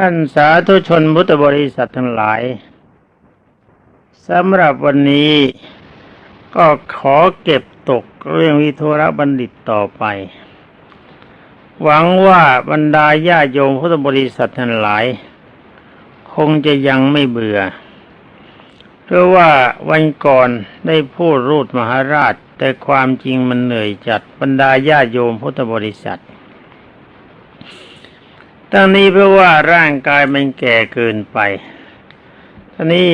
ท่านสาธุชนพุทธบริษัททั้งหลายสำหรับวันนี้ก็ขอเก็บตกเรื่องวิโทระบัณฑิตต่อไป หวังว่าบรรดาญาโยมพุทธบริษัททั้งหลาย คงจะยังไม่เบื่อ เพราะว่าวันก่อนได้พูดรูดมหาราช แต่ความจริงมันเหนื่อยจัดบรรดาญาโยมพุทธบริษัท ตั้งนี้เพราะว่าร่างกายมันแก่เกินไปท่านี้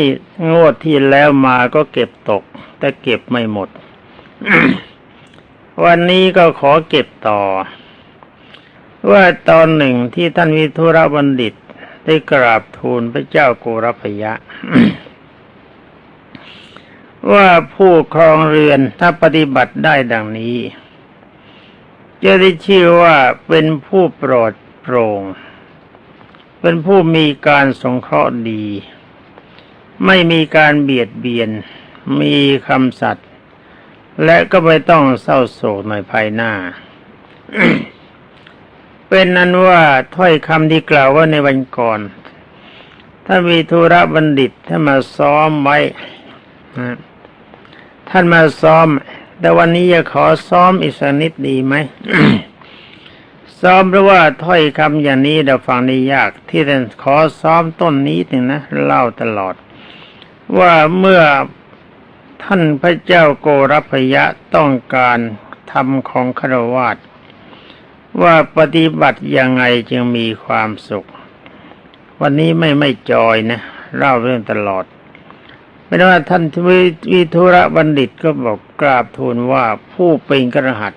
งวดที่แล้วมาก็เก็บตก แต่เก็บไม่หมด วันนี้ก็ขอเก็บต่อ ว่าตอนหนึ่งที่ท่านวิทุระบัณฑิต ได้กราบทูลพระเจ้าโกรพยะ ว่าผู้ครองเรือนถ้าปฏิบัติได้ดังนี้ จะได้ชื่อว่าเป็นผู้โปรดโปร่ง เป็นผู้มีการสงเคราะห์ดี ไม่มีการเบียดเบียน มีคำสัตย์และก็ไม่ต้องเศร้าโศกในภายหน้า เป็นนั้นว่าถ้อยคำที่กล่าวว่าในวันก่อน ถ้ามีธุระบัณฑิตถ้ามาซ้อมไว้ท่านมาซ้อม แต่วันนี้จะขอซ้อมอีกสักนิดดีไหม ซ้อมเพราะว่าถ้อยคำอย่างนี้เราฟังได้ยาก ที่ท่านขอซ้อมต้นนี้ถึงนะเล่าตลอด ว่าเมื่อท่านพระเจ้าโกรพยะต้องการทำของครวาสว่าปฏิบัติยังไงจึงมีความสุข วันนี้ไม่ไม่จอยนะเล่าเรื่องตลอดเป็นว่าท่านวิทุระบัณฑิตก็บอกกราบทูลว่าผู้เป็นกระหัต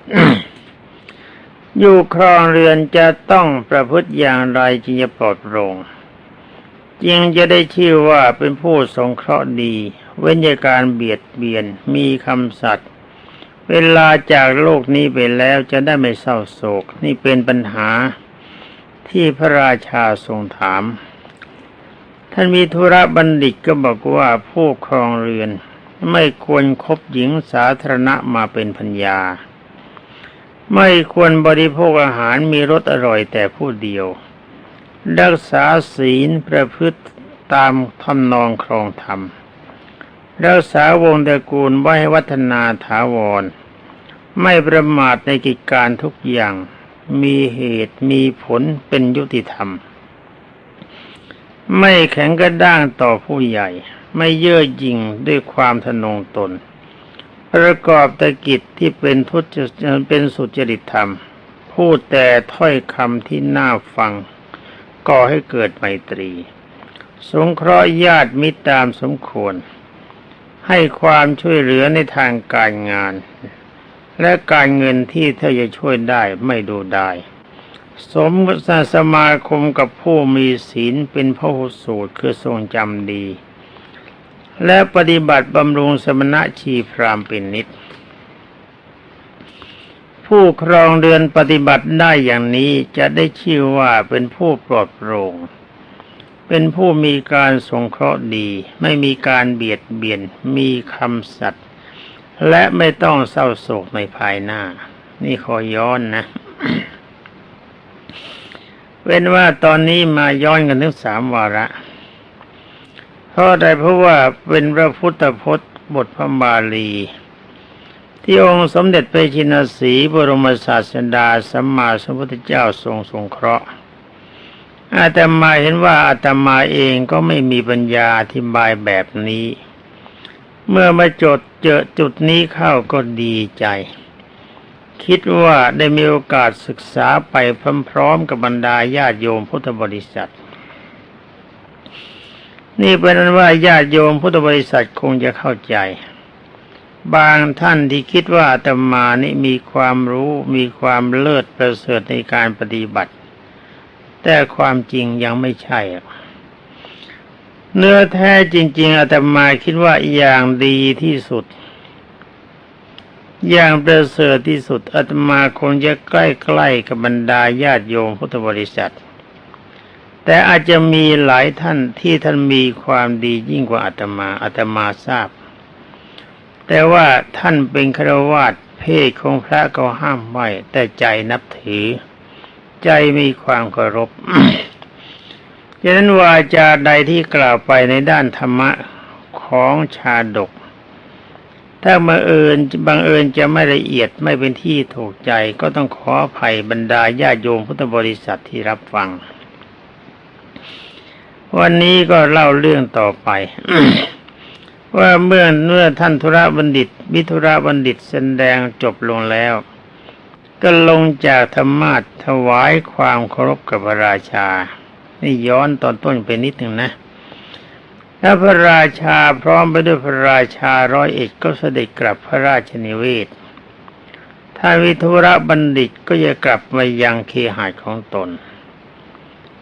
อยู่ครองเรือนจะต้องประพฤติอย่างไรจึงจะปลอดโปร่งจึงจะได้ชื่อว่าเป็นผู้สงเคราะห์ดี เว้นจากการเบียดเบียนมีคำสัตย์เวลาจากโลกนี้ไปแล้วจะได้ไม่เศร้าโศก นี่เป็นปัญหาที่พระราชาทรงถาม ท่านมีธุระบัณฑิตก็บอกว่าผู้ครองเรือน ไม่ควรครบหญิงสาธารณะมาเป็นพัญญา ไม่ควรบริโภคอาหารมีรสอร่อยแต่ผู้เดียว รักษาศีลประพฤติตามทำนองครองธรรม รักษาวงตระกูลไว้ให้วัฒนาถาวร ไม่ประมาทในกิจการทุกอย่าง มีเหตุมีผลเป็นยุติธรรม ไม่แข็งกระด้างต่อผู้ใหญ่ ไม่เย่อหยิ่งด้วยความทะนงตน ประกอบตกิจที่เป็นทุจเป็นสุจริตธรรม พูดแต่ถ้อยคำที่น่าฟัง ก่อให้เกิดไมตรี สงเคราะห์ญาติมิตรตามสมควร ให้ความช่วยเหลือในทางการงาน และการเงินที่เธอจะช่วยได้ไม่ดูได้สมสมาคมกับผู้มีศีลเป็นพระหุสูตรคือทรงจำดี และปฏิบัติบำรุงสมณะชีพรามเป็นนิด ผู้ครองเรือนปฏิบัติได้อย่างนี้จะได้ชื่อว่าเป็นผู้ปลอดโปร่งเป็นผู้มีการสงเคราะห์ดี ไม่มีการเบียดเบียนมีคำสัตย์และไม่ต้องเศร้าโศกในภายหน้า นี่ขอย้อนนะ เว้นว่าตอนนี้มาย้อนกันถึงสามวาระ ราะใดเพราะว่าเป็นพระพุทธพจน์บทพระบาลี ที่องค์สมเด็จพระชินสีบรมศาสดาสัมมาสัมพุทธเจ้าทรงสงเคราะห์อาตมาเห็นว่าอาตมาเองก็ไม่มีปัญญาอธิบายแบบนี้ เมื่อมาจดเจอจุดนี้เข้าก็ดีใจ คิดว่าได้มีโอกาสศึกษาไปพร้อมๆกับบรรดาญาติโยมพุทธบริษัท นี่เป็นนั้นว่าญาติโยมพุทธบริษัทคงจะเข้าใจ บางท่านที่คิดว่าอาตมานี่มีความรู้มีความเลิศประเสริฐในการปฏิบัติ แต่ความจริงยังไม่ใช่เนื้อแท้จริง ๆอาตมาคิดว่าอย่างดีที่สุด อย่างประเสริฐที่สุดอาตมาคงจะใกล้ๆกับบรรดาญาติโยมพุทธบริษัท แต่อาจจะมีหลายท่านที่ท่านมีความดียิ่งกว่าอาตมาอาตมาทราบ แต่ว่าท่านเป็นครวาสเพศของพระก็ห้ามไว้แต่ใจนับถือ ใจมีความเคารพฉะนั้นวาจาใดที่กล่าวไปในด้านธรรมะของชาดก ถ้าบังเอิญบังเอิญจะไม่ละเอียดไม่เป็นที่ถูกใจก็ต้องขออภัยบรรดาญาโยมพุทธบริษัทที่รับฟัง วันนี้ก็เล่าเรื่องต่อไป ว่าเมื่อเมื่อท่านธุระบัณฑิต วิธุระบัณฑิตแสดงจบลงแล้ว ก็ลงจากธรรมาทถวายความเคารพกับพระราชา นี่ย้อนตอนต้นไปนิดหนึ่งนะแล้วพระราชาพร้อมไปด้วยพระราชาร้อยเอ็ดก็เสด็จกลับพระราชนิเวศท่านวิทุระบัณฑิตก็จะกลับมายังเคหายของตน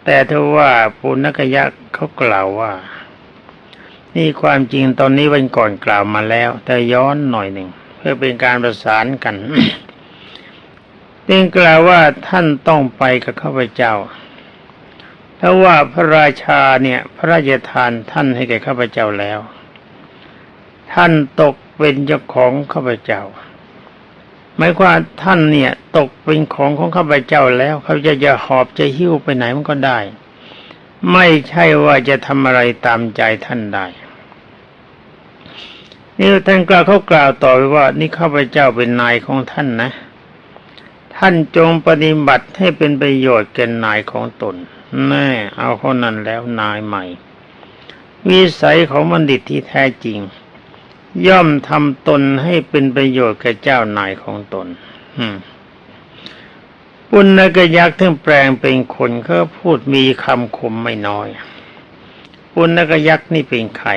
แต่ถ้าว่าปุณกยักษ์เขากล่าวว่า นี่ความจริงตอนนี้วันก่อนกล่าวมาแล้ว แต่ย้อนหน่อยหนึ่ง เพื่อเป็นการประสานกันจึงกล่าวว่าท่านต้องไปกับข้าพเจ้าเพราว่าพระราชาเนี่ย พระราชทานท่านให้แก่ข้าพเจ้าแล้ว ท่านตกเป็นเจ้าของข้าพเจ้า หมายความว่าท่านเนี่ย ตกเป็นของของข้าพเจ้าแล้วเขาจะจะหอบจะหิ้วไปไหนมันก็ได้ ไม่ใช่ว่าจะทำอะไรตามใจท่านได้นี่ท่านกล่าวเขากล่าวต่อไปว่า นี่ข้าพเจ้าเป็นนายของท่านนะ ท่านจงปฏิบัติให้เป็นประโยชน์แก่นายของตน แน่เอาคนนั้นแล้วนายใหม่ วิสัยของบัณฑิตที่แท้จริง ย่อมทำตนให้เป็นประโยชน์แก่เจ้านายของตนอืมปุณกยักษ์ที่แปลงเป็นคนเขาพูดมีคำคมไม่น้อยปุณกยักษ์นี่เป็นใคร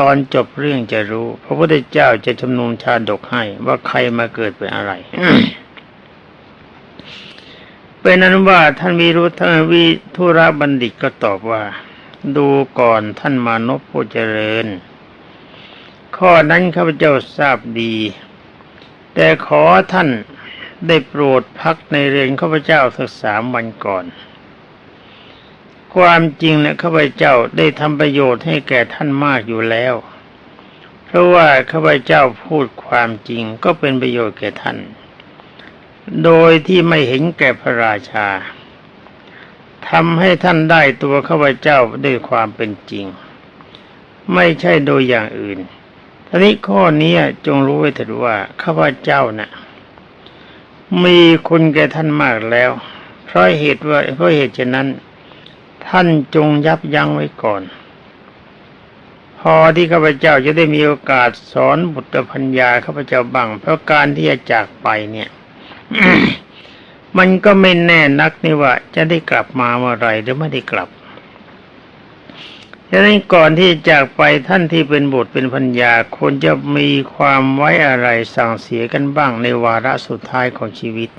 ตอนจบเรื่องจะรู้ พระพุทธเจ้าจะจำนวนชาดกให้ว่าใครมาเกิดเป็นอะไรเป็นนั้นว่าท่านวิรุธท่านวิทุระบัณฑิตก็ตอบว่า ดูก่อนท่านมานพผู้เจริญ ข้อนั้นข้าพเจ้าทราบดี แต่ขอท่านได้โปรดพักในเรือนข้าพเจ้าสักสามวันก่อน ความจริงนะข้าพเจ้าได้ทำประโยชน์ให้แก่ท่านมากอยู่แล้ว เพราะว่าข้าพเจ้าพูดความจริงก็เป็นประโยชน์แก่ท่าน โดยที่ไม่เห็นแก่พระราชาทำให้ท่านได้ตัวข้าพเจ้าด้วยความเป็นจริง ไม่ใช่โดยอย่างอื่น ทีนี้ข้อนี้จงรู้ไว้เถิดว่าข้าพเจ้านะ่ะ มีคุณแก่ท่านมากแล้ว เพราะเหตุว่าเพราะเหตุฉะนั้น ท่านจงยับยั้งไว้ก่อน พอที่ข้าพเจ้าจะได้มีโอกาสสอนบุตรพัญญาข้าพเจ้าบ้างเพราะการที่จะจากไปเนี่ยมันก็ไม่แน่นักนี่ว่าจะได้กลับมาเมื่อไรหรือไม่ได้กลับ ฉะนั้นก่อนที่จากไปท่านที่เป็นบุตรเป็นพัญญาควรจะมีความไว้อะไรสั่งเสียกันบ้างในวาระสุดท้ายของชีวิต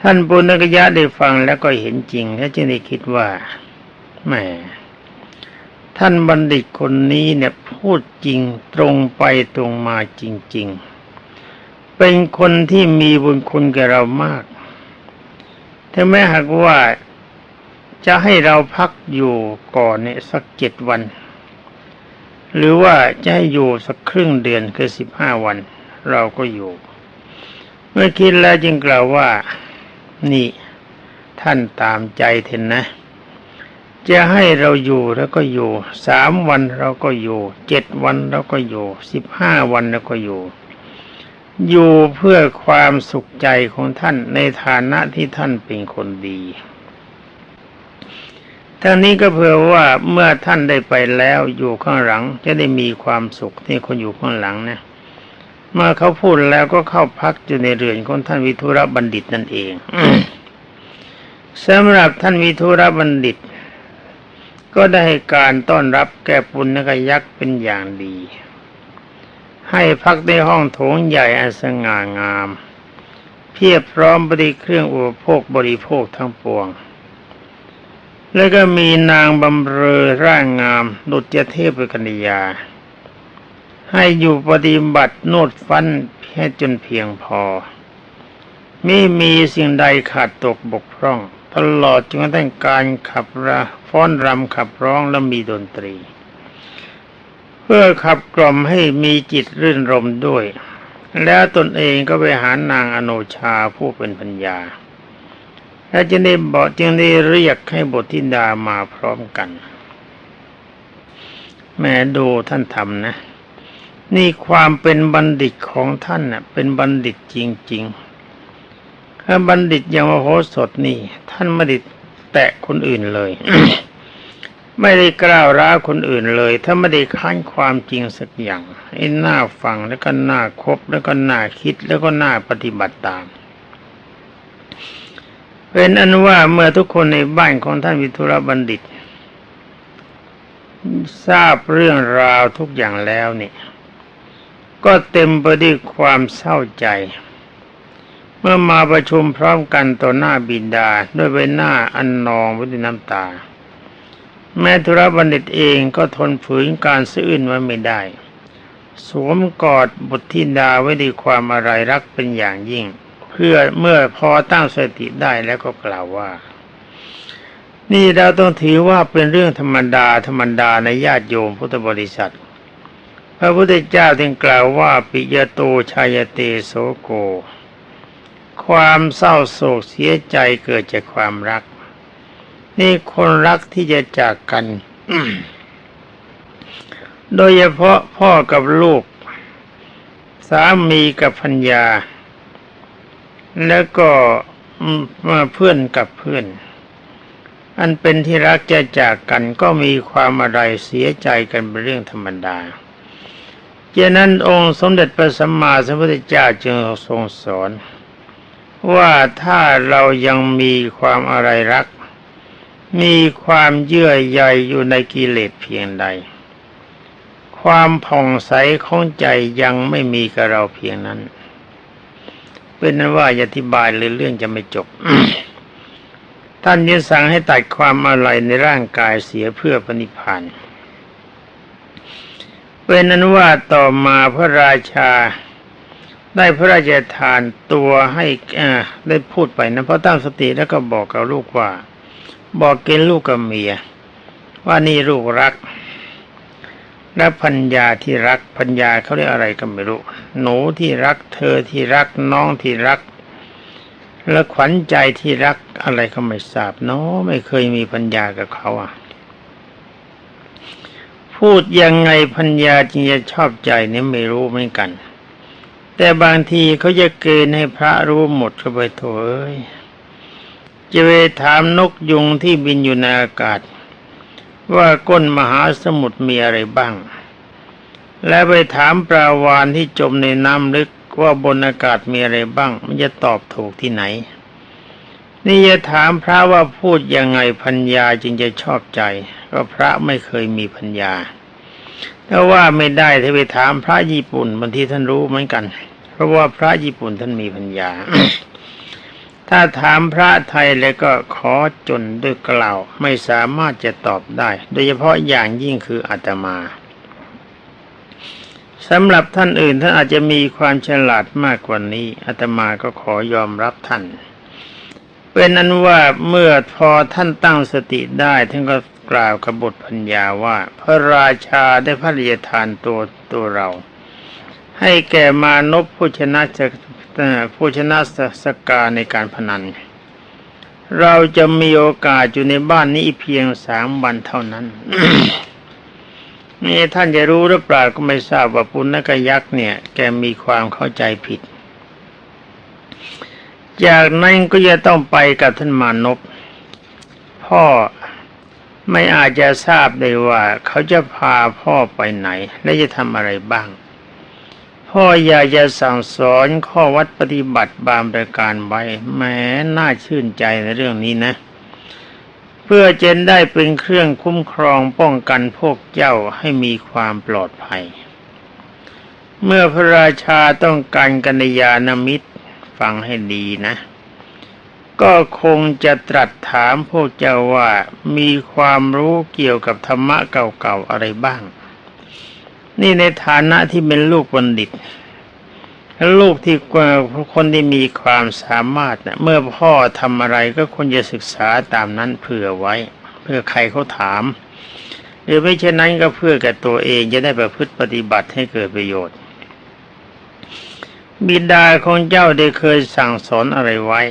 ท่านปุณกยะได้ฟังแล้วก็เห็นจริง และจึงได้คิดว่าแหมท่านบัณฑิตคนนี้เนี่ยพูดจริงตรงไปตรงมาจริง ๆ เป็นคนที่มีบุญคุณแก่เรามาก ถ้าแม้หากว่า จะให้เราพักอยู่ก่อนเนี่ยสักเจ็ดวัน หรือว่าจะให้อยู่สักครึ่งเดือนคือสิบห้าวัน เราก็อยู่ เมื่อคิดแล้วจึงกล่าวว่านี่ท่านตามใจเถอะนะ จะให้เราอยู่แล้วก็อยู่สามวันเราก็อยู่เจ็ดวันเราก็อยู่สิบห้าวันเราก็อยู่ อยู่เพื่อความสุขใจของท่านในฐานะที่ท่านเป็นคนดี ทั้งนี้ก็เพื่อว่าเมื่อท่านได้ไปแล้วอยู่ข้างหลังจะได้มีความสุขที่คนอยู่ข้างหลังนะเมื่อเขาพูดแล้วก็เข้าพักอยู่ในเรือนของท่านวิทุระบัณฑิตนั่นเองสำหรับท่านวิทุระบัณฑิต ก็ได้การต้อนรับแก่ปุณกยักษ์เป็นอย่างดี ให้พักในห้องโถงใหญ่อันสง่างาม เพียบพร้อมบริเครื่องอุปโภคบริโภคทั้งปวง แล้วก็มีนางบำเรอร่างงามดุจเทพกัญญา ให้อยู่ปฏิบัติโนดฟันแค่จนเพียงพอ ไม่มีสิ่งใดขาดตกบกพร่อง ตลอดจนกระทั่งการขับระฟ้อนรำขับร้องและมีดนตรี เพื่อขับกล่อมให้มีจิตรื่นรมด้วย แล้วตนเองก็ไปหานางอโนชาผู้เป็นปัญญา แล้วจึงได้บอกจึงได้เรียกให้บทธิดามาพร้อมกัน แม่ดูท่านทำนะ นี่ความเป็นบัณฑิตของท่านน่ะ เป็นบัณฑิตจริงๆถ้าบัณฑิตอย่างมโหสถนี่ ท่านไม่ได้แตะคนอื่นเลยไม่ได้กล่าวร้าวคนอื่นเลย ถ้าไม่ได้ค้านความจริงสักอย่างไอ้น้าฟังแล้วก็น้าคบแล้วก็น้าคิดแล้วก็น้าปฏิบัติตาม เป็นอันว่าเมื่อทุกคนในบ้านของท่านวิทุระบัณฑิต ทราบเรื่องราวทุกอย่างแล้วนี่ ก็เต็มไปด้วยความเศร้าใจ เมื่อมาประชุมพร้อมกันต่อหน้าบิดาด้วยใบหน้าอันนองไปด้วยน้ำตา แม้ธุระบัณฑิตเองก็ทนฝืนการซื่นไว้ไม่ได้ สวมกอดบุตรธิดาไว้ด้วยความอะไรรักเป็นอย่างยิ่ง เพื่อเมื่อพอตั้งสติได้แล้วก็กล่าวว่า นี่เราต้องถือว่าเป็นเรื่องธรรมดาธรรมดาในญาติโยมพุทธบริษัท พระพุทธเจ้าจึงกล่าวว่าปิยโตชายเตโสโก ความเศร้าโศกเสียใจเกิดจากความรัก นี่คนรักที่จะจากกันโดยเฉพาะพ่อกับลูก สามีกับพัญญา แล้วก็เพื่อนกับเพื่อน อันเป็นที่รักจะจากกันก็มีความอะไรเสียใจกันเป็นเรื่องธรรมดาเจนั้นองค์สมเด็จพระสัมมาสัมพุทธเจ้าจึงทรงสอน ว่าถ้าเรายังมีความอะไรรัก มีความเยื่อใยอยู่ในกิเลสเพียงใด ความผ่องใสของใจยังไม่มีกับเราเพียงนั้น เป็นนั้นว่าอธิบายเลยเรื่องจะไม่จบ ท่านยึดสั่งให้ตัดความอะไรในร่างกายเสียเพื่อปณิพานเป็นนั้นว่าต่อมาพระราชาได้พระราชทานตัวให้ได้พูดไปนะเพราะตั้งสติแล้วก็บอกกับลูกว่า บอกเกณฑ์ลูกกับเมีย ว่านี่ลูกรัก และพัญญาที่รักพัญญาเขาเรียกอะไรก็ไม่รู้ หนูที่รัก เธอที่รักน้องที่รัก และขวัญใจที่รักอะไรก็ไม่ทราบเนาะไม่เคยมีพัญญากับเขาอะ พูดยังไงพัญญาจึงจะชอบใจเนี่ยไม่รู้เหมือนกัน แต่บางทีเขาจะเกณฑ์ให้พระรู้หมดก็ไปโถเอ้ยจะไปถามนกยุงที่บินอยู่ในอากาศ ว่าก้นมหาสมุทรมีอะไรบ้าง และไปถามปลาวานที่จมในน้ำลึกว่าบนอากาศมีอะไรบ้าง มันจะตอบถูกที่ไหน นี่จะถามพระว่าพูดยังไงพัญญาจึงจะชอบใจ ก็พระไม่เคยมีพัญญาถ้าว่าไม่ได้ถ้าไปถามพระญี่ปุ่นบางทีท่านรู้เหมือนกัน เพราะว่าพระญี่ปุ่นท่านมีพัญญา ถ้าถามพระไทยแล้วก็ขอจนด้วยกล่าว ไม่สามารถจะตอบได้ โดยเฉพาะอย่างยิ่งคืออาตมาสำหรับท่านอื่นท่านอาจจะมีความฉลาดมากกว่านี้อาตมาก็ขอยอมรับท่านเป็นนั้นว่าเมื่อพอท่านตั้งสติได้ท่านก็กล่าวกับบทพัญญาว่า พระราชาได้พระราชทานตัวตัวเรา ให้แก่มานพผู้ชนะ ผู้ชนะสกาในการพนัน เราจะมีโอกาสอยู่ในบ้านนี้เพียงสามวันเท่านั้นนี่ท่านจะรู้หรือเปล่าก็ไม่ทราบว่าปุณณกยักษ์เนี่ย แกมีความเข้าใจผิด จากนั้นก็จะต้องไปกับท่านมานพพ่อไม่อาจจะทราบได้ว่า เขาจะพาพ่อไปไหน และจะทำอะไรบ้าง พ่ออยากจะสั่งสอนข้อวัดปฏิบัติบางประการไว้แม้น่าชื่นใจในเรื่องนี้นะ เพื่อเจนได้เป็นเครื่องคุ้มครองป้องกันพวกเจ้าให้มีความปลอดภัย เมื่อพระราชาต้องการกัญญาณมิตรฟังให้ดีนะ ก็คงจะตรัสถามพวกเจ้าว่ามีความรู้เกี่ยวกับธรรมะเก่าๆอะไรบ้าง นี่ในฐานะที่เป็นลูกบัณฑิตลูกที่คนที่มีความสามารถนะเมื่อพ่อทำอะไรก็ควรจะศึกษาตามนั้นเผื่อไว้ เพื่อใครเขาถาม หรือไม่เช่นนั้นก็เพื่อแก่ตัวเองจะได้ประพฤติปฏิบัติให้เกิดประโยชน์ บิดาของเจ้าได้เคยสั่งสอนอะไรไว้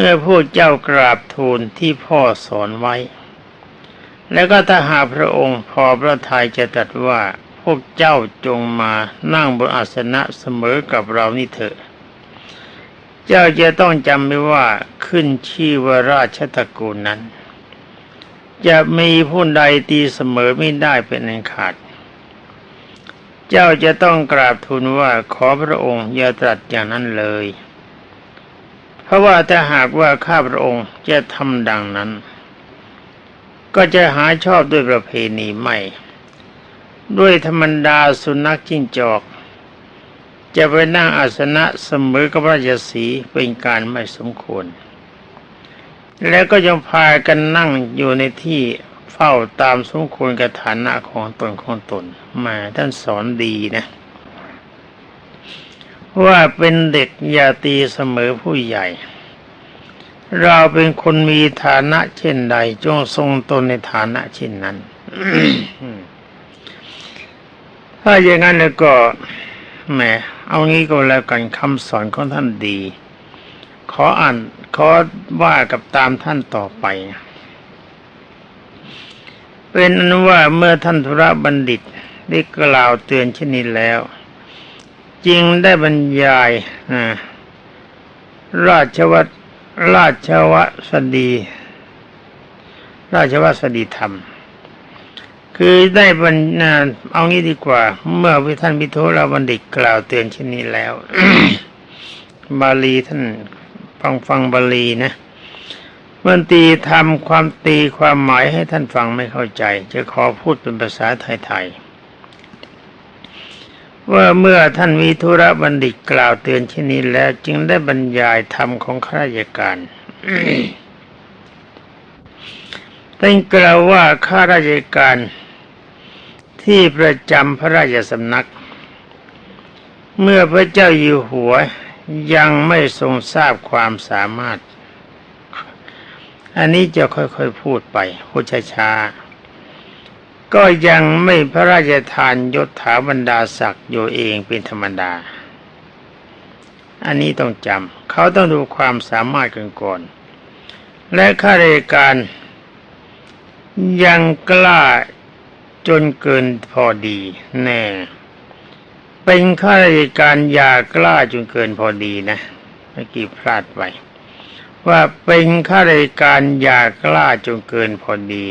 มื่อพวกเจ้ากราบทูลที่พ่อสอนไว้ แล้วก็ถ้าหากพระองค์พอพระทัยจะตรัสว่าพวกเจ้าจงมานั่งบนอาสนะเสมอกับเรานี่เถอะ เจ้าจะต้องจำไว้ว่าขึ้นชื่อว่าราชตระกูลนั้น จะมีผู้ใดตีเสมอไม่ได้เป็นอันขาด เจ้าจะต้องกราบทูลว่าขอพระองค์อย่าตรัสอย่างนั้นเลย เพราะว่าถ้าหากว่าข้าพระองค์จะทำดังนั้น ก็จะหาชอบด้วยประเพณีไม่ ด้วยธรรมดาสุนัขจิ้งจอก จะไปนั่งอาสนะเสมอกับราชสีเป็นการไม่สมควร แล้วก็ยังพากันนั่งอยู่ในที่เฝ้าตามสมควรกับฐานะของตนของตนมาท่านสอนดีนะ ว่าเป็นเด็กอย่าตีเสมอผู้ใหญ่ เราเป็นคนมีฐานะเช่นใด จงทรงตนในฐานะเช่นนั้น ถ้าอย่างนั้นแล้วก็แหมเอางี้ก็แล้วกันคำสอนของท่านดี ขออ่านขอว่ากับตามท่านต่อไป เป็นอนุว่าเมื่อท่านธุระบัณฑิตได้กล่าวเตือนเช่นนี้แล้วจึงได้บรรยายราชวัตร ราชวสดี ราชวสดีธรรม คือได้บรรณาเอางี้ดีกว่า เมื่อวิท่านพิโทราบัณฑิตกล่าวเตือนเช่นนี้แล้ว บาลีท่านฟังฟังบาลีนะมันตีทำความตีความหมายให้ท่านฟังไม่เข้าใจ จะขอพูดเป็นภาษาไทยๆ ว่าเมื่อท่านวิทุระบัณฑิตกล่าวเตือนเช่นนี้แล้วจึงได้บรรยายธรรมของข้าราชการท่านกล่าวว่าข้าราชการที่ประจำพระราชสำนัก เมื่อพระเจ้าอยู่หัวยังไม่ทรงทราบความสามารถ อันนี้จะค่อยๆพูดไปพูดช้าๆ ก็ยังไม่พระราชทานยศถาบรรดาศักดิ์อยู่เองเป็นธรรมดา อันนี้ต้องจำเขาต้องดูความสามารถกันก่อน และข้าราชการยังกล้าจนเกินพอดีแน่ เป็นข้าราชการอย่ากล้าจนเกินพอดีนะเมื่อกี้พลาดไปว่าเป็นข้าราชการอย่ากล้าจนเกินพอดี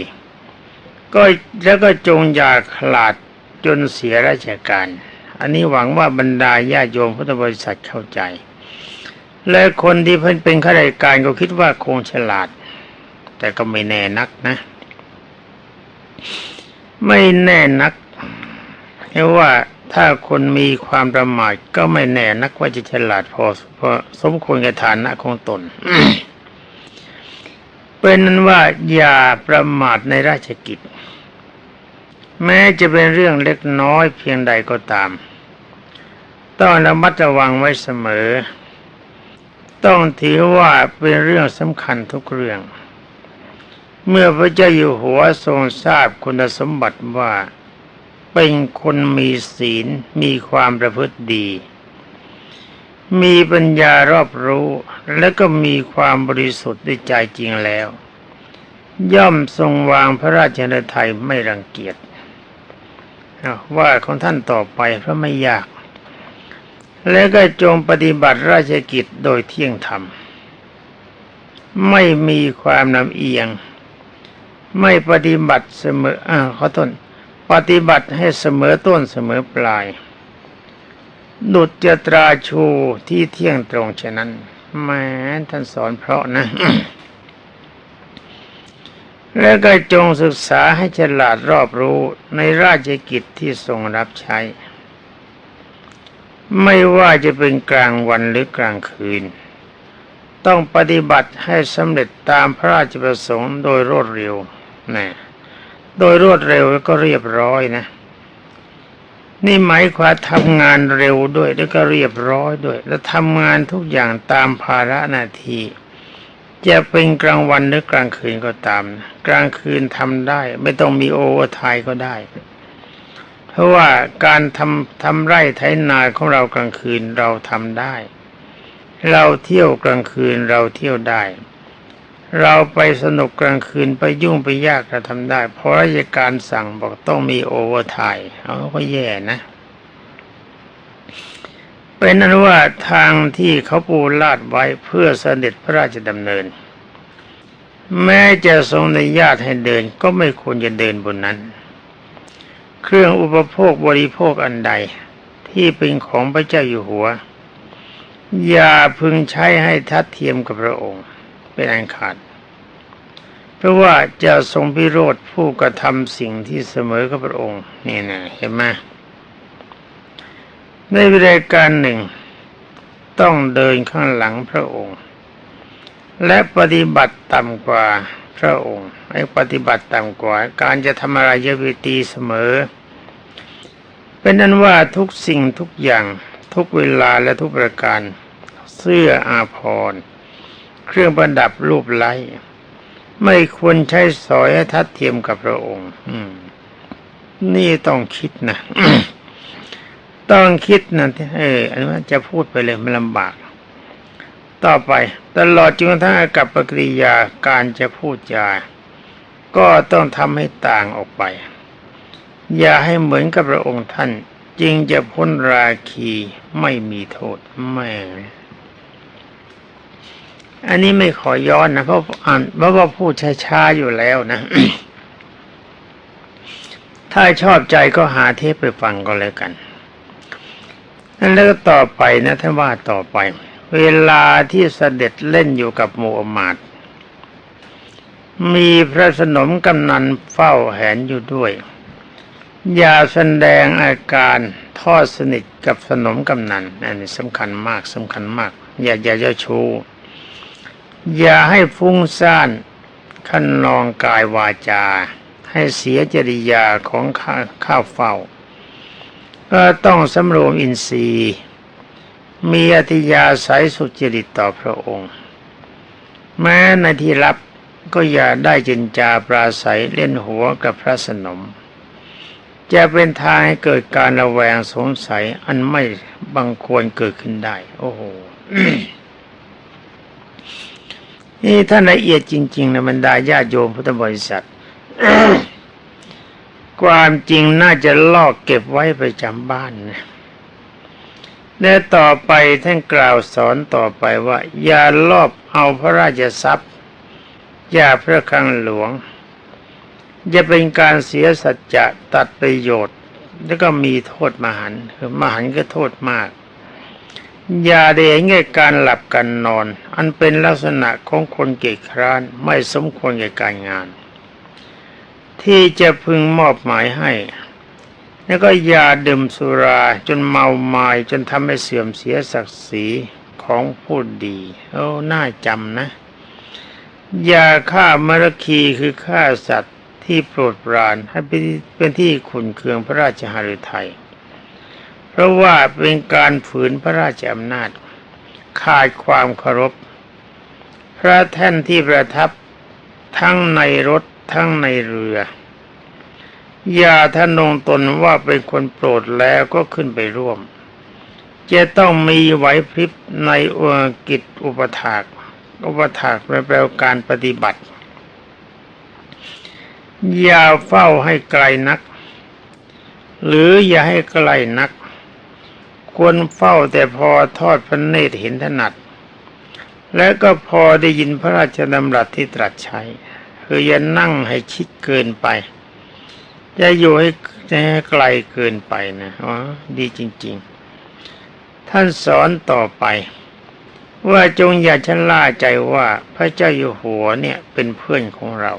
ก็แล้วก็จงอย่าขลาดจนเสียราชการ อันนี้หวังว่าบรรดาญาโยมพุทธบริษัทเข้าใจ และคนที่เพิ่นเป็นข้าราชการก็คิดว่าคงฉลาด แต่ก็ไม่แน่นักนะ ไม่แน่นักเพราะว่าถ้าคนมีความประมาทก็ไม่แน่นักว่าจะฉลาดพอพอสมควรกับฐานะของตน เป็นนั้นว่าอย่าประมาทในราชกิจ แม้จะเป็นเรื่องเล็กน้อยเพียงใดก็ตาม ต้องระมัดระวังไว้เสมอ ต้องถือว่าเป็นเรื่องสำคัญทุกเรื่อง เมื่อพระเจ้าอยู่หัวทรงทราบคุณสมบัติว่าเป็นคนมีศีลมีความประพฤติดี มีปัญญารอบรู้และก็มีความบริสุทธิ์ด้วยใจจริงแล้ว ย่อมทรงวางพระราชนไทยไม่รังเกียจว่าของท่านต่อไปเพราะไม่ยาก และก็จงปฏิบัติราชกิจโดยเที่ยงธรรม ไม่มีความลำเอียง ไม่ปฏิบัติเสมออ่าขอโทษปฏิบัติให้เสมอต้นเสมอปลาย ดุจจะตราชูที่เที่ยงตรงฉะนั้นแม้ท่านสอนเพราะนะ แล้วก็จงศึกษาให้ฉลาดรอบรู้ในราชกิจที่ทรงรับใช้ ไม่ว่าจะเป็นกลางวันหรือกลางคืน ต้องปฏิบัติให้สำเร็จตามพระราชประสงค์โดยรวดเร็วนะโดยรวดเร็วแล้วก็เรียบร้อยนะ นี่หมายความทำงานเร็วด้วยแล้วก็เรียบร้อยด้วย แล้วทำงานทุกอย่างตามภาระหน้าที่จะเป็นกลางวันหรือกลางคืนก็ตาม กลางคืนทำได้ ไม่ต้องมีโอเวอร์ไทก็ได้ เพราะว่าการทำทำไร่ไถนาของเรากลางคืนเราทำได้ เราเที่ยวกลางคืนเราเที่ยวได้ เราไปสนุกกลางคืนไปยุ่งไปยากเราทำได้ เพราะราชการสั่งบอกต้องมีโอเวอร์ไทม์เอาก็แย่นะ เป็นนั้นว่าทางที่เขาปูลาดไว้เพื่อเสด็จพระราชดำเนิน แม้จะทรงในญาตให้เดินก็ไม่ควรจะเดินบนนั้น เครื่องอุปโภคบริโภคอันใดที่เป็นของพระเจ้าอยู่หัว อย่าพึงใช้ให้ทัดเทียมกับพระองค์ เป็นอันขาด เพราะว่าจะทรงพิโรธผู้กระทำสิ่งที่เสมอกับพระองค์ นี่นะเห็นไหมในเวลาการหนึ่ง ต้องเดินข้างหลังพระองค์ และปฏิบัติต่ำกว่าพระองค์ไอ้ปฏิบัติต่ำกว่า การจะทำอะไรจะวิตีเสมอ เป็นนั้นว่าทุกสิ่งทุกอย่างทุกเวลาและทุกประการ เสื้ออาภรณ์ เครื่องประดับรูปไล้ไม่ควรใช้สอยทัดเทียมกับพระองค์ อืม นี่ต้องคิดนะต้องคิดนะเอออันนี้จะพูดไปเลยมันลำบาก ต่อไป ตลอดจนกระทั่งอากับปกิริยาการจะพูดจา ก็ต้องทำให้ต่างออกไป อย่าให้เหมือนกับพระองค์ท่าน จึงจะพ้นราคีไม่มีโทษแม่ อันนี้ไม่ขอย้อนนะเพราะอ่านเพราะว่าพูดช้าๆอยู่แล้วนะ ถ้าชอบใจก็หาเทปไปฟังก็แล้วกันนั่นแล้วต่อไปนะท่านว่าต่อไป เวลาที่เสด็จเล่นอยู่กับหมูอมาตมีพระสนมกำนันเฝ้าแหนอยู่ด้วย อย่าแสดงอาการทอดสนิทกับสนมกำนันอันนี้สำคัญมากสำคัญมาก อย่าอย่าเจ้าชู้ อย่าให้ฟุ้งซ่านขันนองกายวาจา ให้เสียจริยาของข้าข้าเฝ้า ก็ต้องสำรวมอินทรีย์ มีอธิยาสายสุจริตต่อพระองค์ แม้ในที่รับก็อย่าได้จินจาปราศัยเล่นหัวกับพระสนม จะเป็นทางให้เกิดการระแวงสงสัยอันไม่บังควรเกิดขึ้นได้ โอ้โห นี่ท่านละเอียดจริง ๆนะบรรดาญาโยมพุทธบริษัทความจริงน่าจะลอกเก็บไว้ไปจำบ้านนะและต่อไปท่านกล่าวสอนต่อไปว่า อย่าลอบเอาพระราชทรัพย์ อย่าพระคลังหลวง จะเป็นการเสียสัจจะตัดประโยชน์ แล้วก็มีโทษมหันต์คือมหันต์ก็โทษมาก อย่าได้เห็นแก่การหลับกันนอน อันเป็นลักษณะของคนเกียจคร้านไม่สมควรแก่การงาน ที่จะพึงมอบหมายให้ แล้วก็อย่าดื่มสุราจนเมาไมายจนทำให้เสื่อมเสียศักดิ์ศรีของผู้ดีโอ้น่าจำนะ อย่าฆ่ามรคีคือฆ่าสัตว์ที่โปรดปรานให้เป็นที่ขุนเคืองพระราชหฤทัย เพราะว่าเป็นการฝืนพระราชอำนาจ ขาดความเคารพ พระแท่นที่ประทับทั้งในรถทั้งในเรือ อย่าทะนงตนว่าเป็นคนโปรดแล้วก็ขึ้นไปร่วม จะต้องมีไหวพริบในอกิจอุปถาก อุปถากแปลว่าการปฏิบัติ อย่าเฝ้าให้ไกลนัก หรืออย่าให้ไกลนัก ควรเฝ้าแต่พอทอดพระเนตรเห็นถนัด และก็พอได้ยินพระราชดำรัสที่ตรัสใช้คืออย่านั่งให้ชิดเกินไปจะอยู่ให้ให้ไกลเกินไปนะอ๋อดีจริง ๆ ท่านสอนต่อไป ว่าจงอย่าชะล่าใจว่าพระเจ้าอยู่หัวเนี่ยเป็นเพื่อนของเรา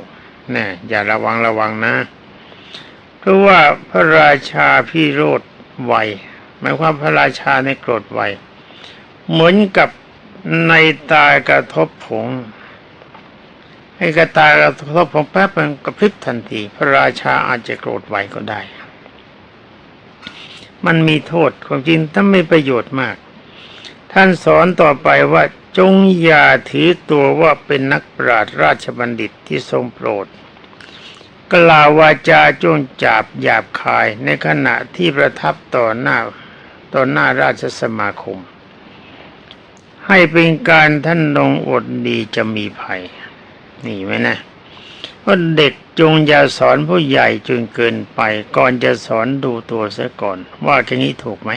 นะอย่าระวังระวังนะ เพราะว่าพระราชาพี่โรธไว หมายความพระราชาในโกรธไวเหมือนกับในตากระทบผงให้กระตากระทบผงแป๊บมันกระพริบทันที พระราชาอาจจะโกรธไวก็ได้ มันมีโทษความจริงถ้าไม่ประโยชน์มาก ท่านสอนต่อไปว่าจงอย่าถือตัวว่าเป็นนักปราชญ์ราชบัณฑิตที่ทรงโปรด กล่าววาจาจงจับหยาบคายในขณะที่ประทับต่อหน้า ต่อหน้าราชสมาคม ให้เป็นการท่านลงอดดีจะมีภัย นี่ไหมนะว่าเด็กจงอย่าสอนผู้ใหญ่จนเกินไป ก่อนจะสอนดูตัวเสียก่อน ว่าแค่นี้ถูกไหม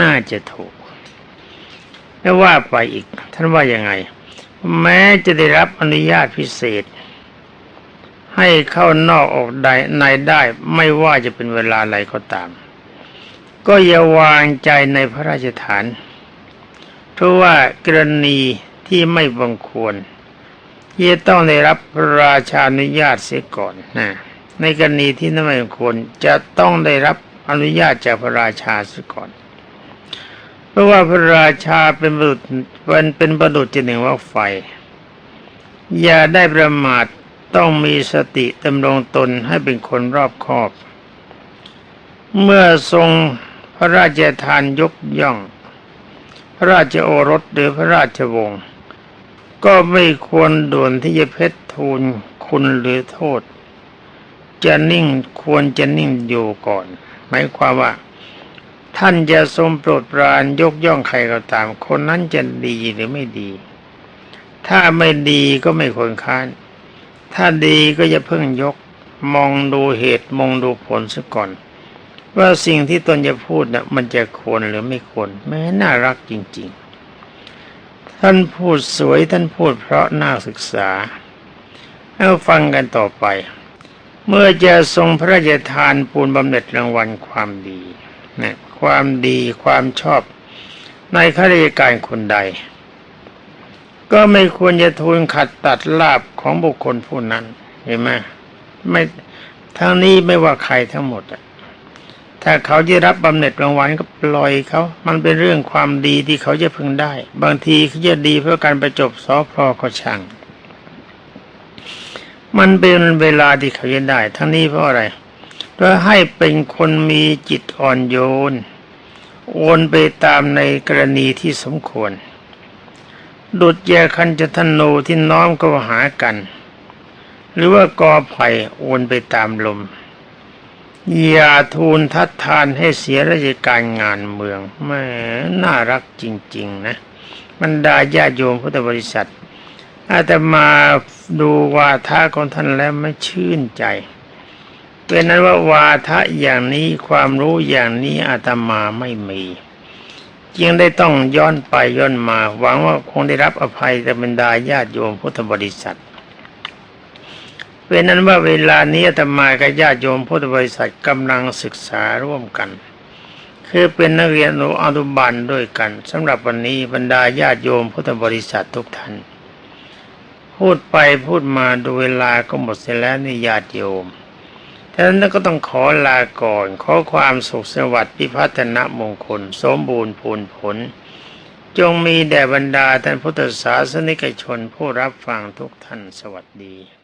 น่าจะถูกแล้วว่าไปอีก ท่านว่ายังไง แม้จะได้รับอนุญาตพิเศษ ให้เข้านอกออกใดในได้ไม่ว่าจะเป็นเวลาอะไรก็ตาม ก็อย่าวางใจในพระราชฐาน เพราะว่ากรณีที่ไม่บังควรจะต้องได้รับพระราชานุญาตเสียก่อนนะในกรณีที่ไม่บังควรจะต้องได้รับอนุญาตจากพระราชาเสียก่อน เพราะว่าพระราชาเป็นบุตรเป็นเป็นประดุจจหนึ่งว่าไฟ อย่าได้ประมาทต้องมีสติดำรงตนให้เป็นคนรอบคอบ เมื่อทรง ระราชทานยกย่อง พระราชโอรสหรือพระราชวงศ์ก็ไม่ควรด่วนที่จะเพชรทูลคุณหรือโทษ จะนิ่งควรจะนิ่งอยู่ก่อน หมายความว่า ท่านจะทรงโปรดปรานยกย่องใครก็ตาม คนนั้นจะดีหรือไม่ดี ถ้าไม่ดีก็ไม่ควรค้าน ถ้าดีก็จะเพิ่งยก มองดูเหตุมองดูผลซะก่อน ว่าสิ่งที่ตนจะพูดน่ะมันจะควรหรือไม่ควรแม้น่ารักจริง ๆ ท่านพูดสวยท่านพูดเพราะน่าศึกษาเอาฟังกันต่อไป เมื่อจะทรงพระราชทานปูนบำเหน็จรางวัลความดีนะความดีความชอบในข้าราชการคนใด ก็ไม่ควรจะทูลขัดตัดลาบของบุคคลผู้นั้นเห็นไหมไม่ทั้งนี้ไม่ว่าใครทั้งหมดอะ ถ้าเขาจะรับบำเหน็จรางวัลก็ปล่อยเขา มันเป็นเรื่องความดีที่เขาจะพึงได้ บางทีเขาจะดีเพราะการประจบสอพอก็ช่าง มันเป็นเวลาที่เขาจะได้ ทั้งนี้เพราะอะไร เพื่อให้เป็นคนมีจิตอ่อนโยน โอนไปตามในกรณีที่สมควร ดุดแยคันจะทนูที่น้อมเข้าหากัน หรือว่า กอไผ่โอนไปตามลม อย่าทูลทัดทานให้เสียราชการงานเมืองแม่น่ารักจริง ๆ นะบรรดาญาโยมพุทธบริษัท อาตมาดูวาทะของท่านแล้วไม่ชื่นใจเป็นนั้นว่าวาทะอย่างนี้ความรู้อย่างนี้อาตมาไม่มีจึงได้ต้องย้อนไปย้อนมา หวังว่าคงได้รับอภัยจากบรรดาญาติโยมพุทธบริษัท เป็นนั้นว่าเวลานี้อาตมากับญาติโยมพุทธบริษัทกำลังศึกษาร่วมกัน คือเป็นนักเรียนอนุบาลด้วยกันสำหรับวันนี้บรรดาญาติโยมพุทธบริษัททุกท่านพูดไปพูดมาดูเวลาก็หมดเสียแล้วนี่ญาติโยมฉะนั้นก็ต้องขอลาก่อน ขอความสุขสวัสดิ์พิพัฒนมงคล สมบูรณ์ผลผล จงมีแด่บรรดาท่านพุทธศาสนิกชนผู้รับฟังทุกท่านสวัสดี